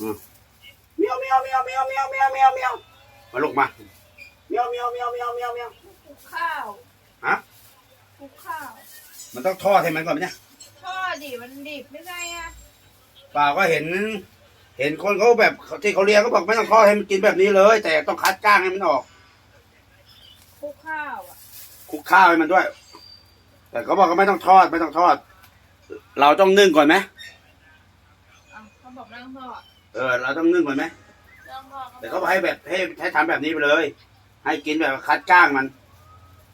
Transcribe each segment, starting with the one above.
อืมเมียวเมียวเมียวเมียวเมียวเมียวเมียวเมียวมาลูกมาเมียวเมียวเมียวเมียวเมียวเมียวคลุกข้าวฮะคลุกข้าว มันต้องทอดให้มันก่อนไหมเนี่ยทอดดิมันดิบไม่ไงอะเปล่าก็เห็น เห็นคนเขาแบบที่เขาเลี้ยงเขาบอกไม่ต้องทอดให้มันกินแบบนี้เลย แต่ต้องคัดก้างให้มันออกคลุกข้าวอะคลุกข้าวให้มันด้วย แต่เขาบอกก็ไม่ต้องทอดไม่ต้องทอด เราต้องนึ่งก่อนไหมอะเขาบอกนั่งทอด เออ เราต้องนึ่งก่อนไหมนั่งทอดแต่เขาบอกให้แบบให้ให้ทำแบบนี้ไปเลย ให้กินแบบคัดก้างมัน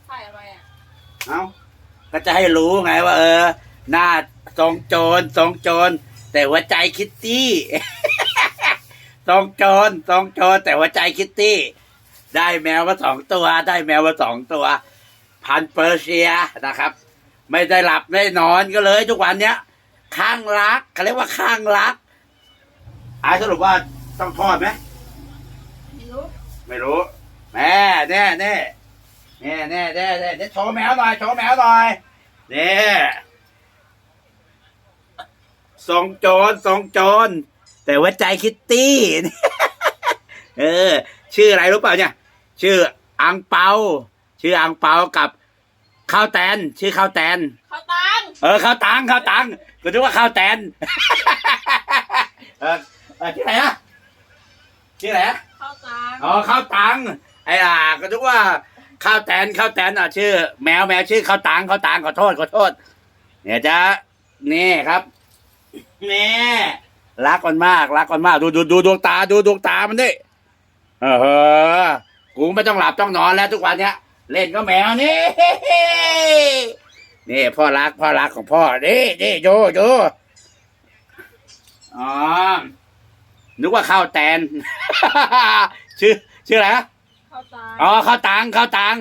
ใส่อะไรอะเอ้าก็จะให้รู้ไงว่า เออ หน้าทรงโจรทรงโจรแต่หัวใจคิตตี้ ทรงโจรทรงโจรแต่หัวใจคิตตี้ ได้แมวมาสองตัว ได้แมวมาสองตัว พันธุ์เปอร์เซียนะครับ ไม่ได้หลับไม่ได้นอนก็เลย ทุกวันเนี้ยข้างรักเขาเรียกว่าข้างรัก อายสรุปว่าต้องทอดไหมไม่รู้ไม่รู้แม่แน่แน่แน่แน่แน่แน่เดี๋ยวโชว์แมวหน่อยโชว์แมวหน่อยเนี่ยทรงโจรทรงโจรแต่ว่าใจคิตตี้เออ ชื่ออะไรรู้เปล่าเนี่ย ชื่ออังเปา ชื่ออังเปากับข้าวแตน ชื่อข้าวแตนข้าวตังเออข้าวตังข้าวตังกูนึกว่าข้าวแตนเออ เออชื่ออะไรอะชื่ออะไรอะข้าวตังอ๋อข้าวตังไอ้อ่าก็นึกว่าข้าวแตนข้าวแตนอะชื่อ แมวแมวชื่อข้าวตังข้าวตังขอโทษขอโทษเนี่ยจะนี่ครับนี่รักมันมากรักมันมาก ดูดูดูดวงตาดูดวงตามันดิเออเออกูไม่ต้องหลับต้องนอนแล้วทุกวันเนี้ย เล่นก็แมวนี่นี่พ่อรักพ่อรักของพ่อนี่นี่โยโยอ๋อ นึกว่าข้าวแตน ชื่อชื่ออะไรนะข้าวตังอ๋อข้าวตังข้าวตัง